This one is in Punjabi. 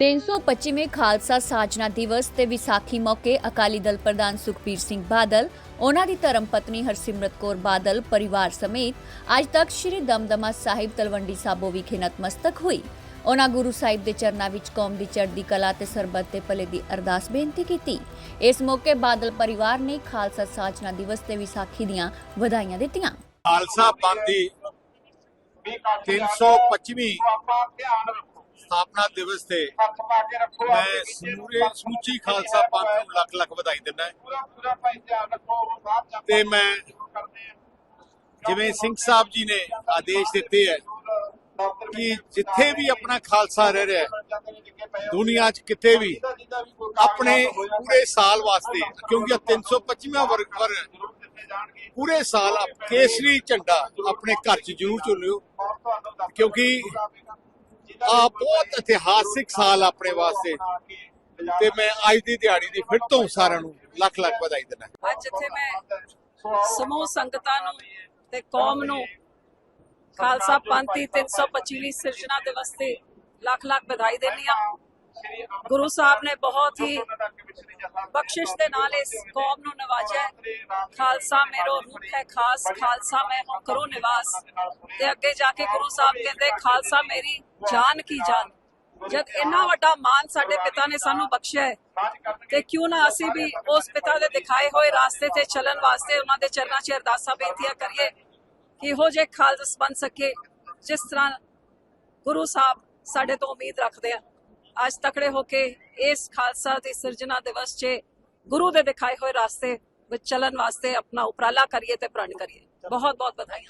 325ਵੇਂ ਖਾਲਸਾ ਸਾਜਨਾ ਦਿਵਸ ਤੇ ਵਿਸਾਖੀ ਮੌਕੇ ਅਕਾਲੀ ਦਲ ਪ੍ਰਧਾਨ ਸੁਖਬੀਰ ਸਿੰਘ ਬਾਦਲ, ਉਹਨਾਂ ਦੀ ਧਰਮ ਪਤਨੀ ਹਰਸਿਮਰਤ ਕੌਰ ਬਾਦਲ, ਪਰਿਵਾਰ ਸਮੇਤ ਅੱਜ ਤੱਕ ਸ੍ਰੀ ਦਮਦਮਾ ਸਾਹਿਬ ਤਲਵੰਡੀ ਸਾਬੋ ਵਿਖੇ ਨਤਮਸਤਕ ਹੋਈ। ਉਹਨਾਂ ਗੁਰੂ ਸਾਹਿਬ ਦੇ ਚਰਨਾਂ ਵਿੱਚ ਕੌਮ ਦੀ ਚੜ੍ਹਦੀ ਕਲਾ ਤੇ ਸਰਬੱਤ ਦੇ ਭਲੇ ਦੀ ਅਰਦਾਸ ਬੇਨਤੀ ਕੀਤੀ। ਇਸ ਮੌਕੇ ਬਾਦਲ ਪਰਿਵਾਰ ਨੇ ਖਾਲਸਾ ਸਾਜਨਾ ਦਿਵਸ ਤੇ ਵਿਸਾਖੀ ਦੀਆਂ ਵਧਾਈਆਂ ਦਿੱਤੀਆਂ। ਖਾਲਸਾ ਪੰਥ ਦੀ 325ਵੀਂ ਸਥਾਪਨਾ ਦਿਵਸ ਤੇ ਮੈਂ ਸਮੂਰੇ ਸਮੁੱਚੀ ਖਾਲਸਾ ਪੰਥ ਨੂੰ ਲੱਖ ਲੱਖ ਵਧਾਈ ਦਿੰਦਾ ਤੇ ਮੈਂ ਜਿਵੇਂ ਸਿੰਘ ਸਾਹਿਬ ਜੀ ਨੇ ਆਦੇਸ਼ ਦਿੱਤੇ ਹੈ ਕਿ ਜਿੱਥੇ ਵੀ ਆਪਣਾ ਖਾਲਸਾ ਰਹਿ ਰਿਹਾ ਹੈ ਦੁਨੀਆ 'ਚ ਕਿਤੇ ਵੀ ਆਪਣੇ ਪੂਰੇ ਸਾਲ ਵਾਸਤੇ ਕਿਉਂਕਿ ਇਹ 325ਵਾਂ ਵਰਗ ਵਰ ਪੂਰੇ ਸਾਲ ਆਪ ਕੇਸਰੀ ਝੰਡਾ ਆਪਣੇ ਘਰ 'ਚ ਜ਼ਰੂਰ ਝੁਲਿਓ ਕਿਉਂਕਿ ਆ ਬਹੁਤ ਇਤਿਹਾਸਿਕ ਸਾਲ ਆਪਣੇ ਵਾਸਤੇ। ਤੇ ਮੈਂ ਅੱਜ ਦੀ ਦਿਹਾੜੀ ਦੀ ਫਿਰ ਤੋਂ ਸਾਰਿਆਂ ਨੂੰ ਲੱਖ ਲੱਖ ਵਧਾਈ ਦਿੰਦਾ। ਅੱਜ ਇੱਥੇ ਮੈਂ ਸਮੂਹ ਸੰਗਤਾਂ ਨੂੰ ਤੇ ਕੌਮ ਨੂੰ ਖਾਲਸਾ ਪੰਥ ਦੀ 325ਵੀਂ ਸਿਰਜਣਾ ਦਿਵਸ ਤੇ ਲੱਖ ਲੱਖ ਵਧਾਈ ਦਿੰਦੀ ਆ ਗੁਰੂ ਸਾਹਿਬ ਨੇ ਬਹੁਤ ਹੀ ਬਖਸ਼ਿਸ਼ ਦੇ ਨਾਲ ਇਸ ਕੌਮ ਨੂੰ ਨਵਾਜਿਆ। ਖਾਲਸਾ ਮੇਰੋ ਰੂਪ ਹੈ ਖਾਸ ਖਾਲਸਾ ਮੈਂ ਹੂੰ ਕਰੋ ਨਿਵਾਸ। ਤੇ ਅੱਗੇ ਜਾ ਕੇ ਗੁਰੂ ਸਾਹਿਬ ਕਹਿੰਦੇ ਖਾਲਸਾ ਮੇਰੀ ਜਾਨ ਕੀ ਜਾਨ? ਜਦ ਇੰਨਾ ਵੱਡਾ ਮਾਨ ਸਾਡੇ ਪਿਤਾ ਨੇ ਸਾਨੂੰ ਬਖਸ਼ਿਆ ਤੇ ਕਿਉਂ ਨਾ ਅਸੀਂ ਵੀ ਉਸ ਪਿਤਾ ਦੇ ਦਿਖਾਏ ਹੋਏ ਰਾਸਤੇ ਤੇ ਚੱਲਣ ਵਾਸਤੇ ਉਹਨਾਂ ਦੇ ਚਰਨਾਂ 'ਚ ਅਰਦਾਸਾਂ ਬੇਨਤੀਆਂ ਕਰੀਏ ਕਿ ਇਹੋ ਜੇ ਖਾਲਸ ਬਣ ਸਕੇ ਜਿਸ ਤਰ੍ਹਾਂ ਗੁਰੂ ਸਾਹਿਬ ਸਾਡੇ ਤੋਂ ਉਮੀਦ ਰੱਖਦੇ ਆ। ਅੱਜ ਤਕੜੇ ਹੋ ਕੇ ਇਸ ਖਾਲਸਾ ਦੇ ਸਿਰਜਣਾ ਦਿਵਸ 'ਚ ਗੁਰੂ ਦੇ ਦਿਖਾਏ ਹੋਏ ਰਾਸਤੇ ਵਿੱਚ ਚੱਲਣ ਵਾਸਤੇ ਆਪਣਾ ਉਪਰਾਲਾ ਕਰੀਏ ਤੇ ਪ੍ਰਣ ਕਰੀਏ। ਬਹੁਤ ਬਹੁਤ ਵਧਾਈ